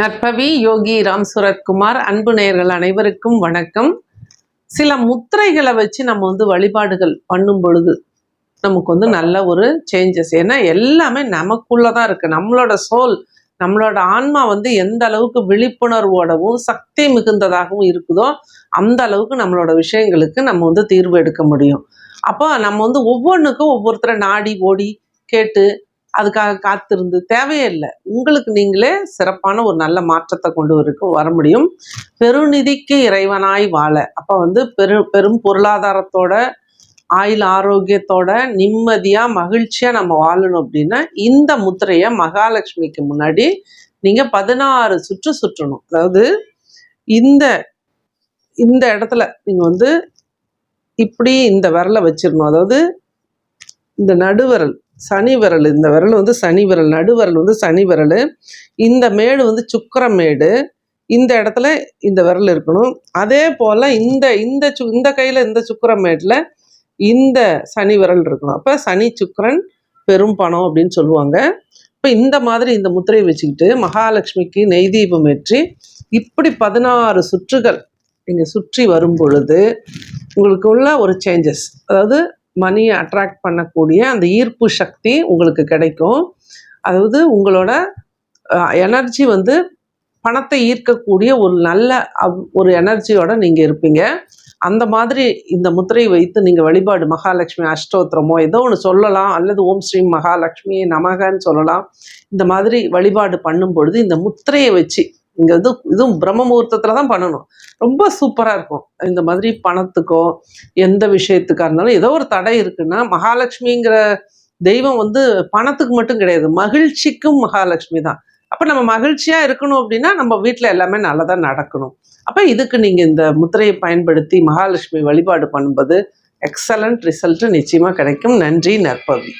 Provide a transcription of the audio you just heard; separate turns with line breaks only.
நற்பவி யோகி ராம் சுரத்குமார் அன்பு நேயர்கள் அனைவருக்கும் வணக்கம். சில முத்திரைகளை வச்சு நம்ம வந்து வழிபாடுகள் பண்ணும் பொழுது நமக்கு வந்து நல்ல ஒரு சேஞ்சஸ் ஏன்னா எல்லாமே நமக்குள்ள தான் இருக்கு. நம்மளோட சோல் நம்மளோட ஆன்மா வந்து எந்த அளவுக்கு விழிப்புணர்வோடவும் சக்தி மிகுந்ததாகவும் இருக்குதோ அந்த அளவுக்கு நம்மளோட விஷயங்களுக்கு நம்ம வந்து தீர்வு எடுக்க முடியும். அப்போ நம்ம வந்து ஒவ்வொன்றுக்கும் ஒவ்வொருத்தரை நாடி ஓடி கேட்டு அதுக்காக காத்திருந்து தேவையே இல்லை. உங்களுக்கு நீங்களே சிறப்பான ஒரு நல்ல மாற்றத்தை கொண்டு வரைக்கும் வர முடியும். பெருநிதிக்கு இறைவனாய் வாழ. அப்போ வந்து பெரு பெரும் பொருளாதாரத்தோட ஆயுள் ஆரோக்கியத்தோட நிம்மதியாக மகிழ்ச்சியாக நம்ம வாழணும் அப்படின்னா இந்த முத்திரையை மகாலட்சுமிக்கு முன்னாடி நீங்கள் பதினாறு சுற்று சுற்றணும். அதாவது இந்த இந்த இடத்துல நீங்கள் வந்து இப்படி இந்த விரலை வச்சிடணும் அதாவது இந்த நடுவிரல் சனி விரல் இந்த விரல் வந்து சனி விரல் நடுவிரல் வந்து சனி விரல். இந்த மேடு வந்து சுக்கர மேடு. இந்த இடத்துல இந்த விரல் இருக்கணும். அதே போல் இந்த இந்த சு இந்த கையில் இந்த சுக்கர மேட்டில் இந்த சனி விரல் இருக்கணும். அப்போ சனி சுக்கரன் பெரும் பணம் அப்படின்னு சொல்லுவாங்க. இப்போ இந்த மாதிரி இந்த முத்திரையை வச்சுக்கிட்டு மகாலட்சுமிக்கு நெய் தீபம் ஏற்றி இப்படி பதினாறு சுற்றுகள் நீங்கள் சுற்றி வரும் பொழுது உங்களுக்கு உள்ள ஒரு சேஞ்சஸ் அதாவது மணியை அட்ராக்ட் பண்ணக்கூடிய அந்த ஈர்ப்பு சக்தி உங்களுக்கு கிடைக்கும். அதாவது உங்களோட எனர்ஜி வந்து பணத்தை ஈர்க்கக்கூடிய ஒரு நல்ல ஒரு எனர்ஜியோட நீங்கள் இருப்பீங்க. அந்த மாதிரி இந்த முத்திரை வைத்து நீங்கள் வழிபாடு மகாலட்சுமி அஷ்டோத்திரமோ ஏதோ ஒன்று சொல்லலாம் அல்லது ஓம் ஸ்ரீ மகாலட்சுமி நமகன்னு சொல்லலாம். இந்த மாதிரி வழிபாடு பண்ணும் பொழுது இந்த முத்திரையை வச்சு இங்கே வந்து இதுவும் பிரம்ம முகூர்த்தத்தில் தான் பண்ணணும். ரொம்ப சூப்பராக இருக்கும். இந்த மாதிரி பணத்துக்கோ எந்த விஷயத்துக்காக இருந்தாலும் ஏதோ ஒரு தடை இருக்குன்னா மகாலட்சுமிங்கிற தெய்வம் வந்து பணத்துக்கு மட்டும் கிடையாது. மகிழ்ச்சிக்கும் மகாலட்சுமி தான். அப்போ நம்ம மகிழ்ச்சியாக இருக்கணும் அப்படின்னா நம்ம வீட்டில் எல்லாமே நல்லதாக நடக்கணும். அப்போ இதுக்கு நீங்கள் இந்த முத்திரையை பயன்படுத்தி மகாலட்சுமி வழிபாடு பண்ணும்போது எக்ஸலண்ட் ரிசல்ட்டு நிச்சயமாக கிடைக்கும். நன்றி நற்பவி